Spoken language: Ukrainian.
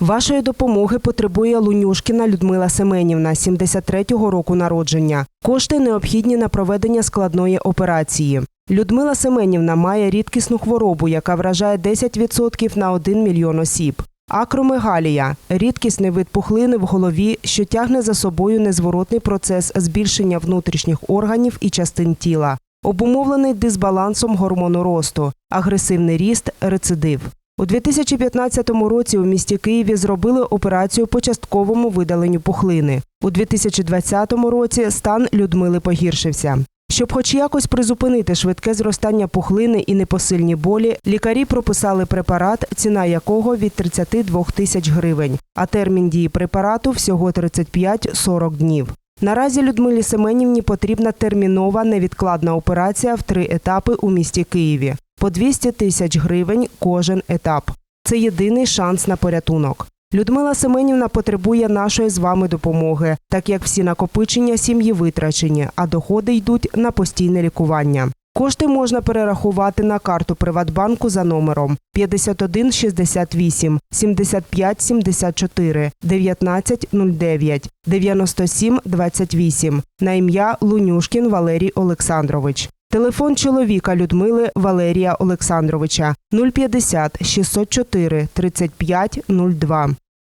Вашої допомоги потребує Лунюшкіна Людмила Семенівна, 73-го року народження. Кошти необхідні на проведення складної операції. Людмила Семенівна має рідкісну хворобу, яка вражає 10% на 1 мільйон осіб. Акромегалія рідкісний вид пухлини в голові, що тягне за собою незворотний процес збільшення внутрішніх органів і частин тіла, обумовлений дисбалансом гормону росту, агресивний ріст, рецидив. У 2015 році у місті Києві зробили операцію по частковому видаленню пухлини. У 2020 році стан Людмили погіршився. Щоб хоч якось призупинити швидке зростання пухлини і непосильні болі, лікарі прописали препарат, ціна якого від 32 тисяч гривень, а термін дії препарату всього 35-40 днів. Наразі Людмилі Семенівні потрібна термінова невідкладна операція в три етапи у місті Києві по 200 тисяч гривень кожен етап. Це єдиний шанс на порятунок. Людмила Семенівна потребує нашої з вами допомоги, так як всі накопичення сім'ї витрачені, а доходи йдуть на постійне лікування. Кошти можна перерахувати на карту Приватбанку за номером 51 68 75 74 19 09 97 28 на ім'я Лунюшкін Валерій Олександрович. Телефон чоловіка Людмили Валерія Олександровича 050 604 35 02.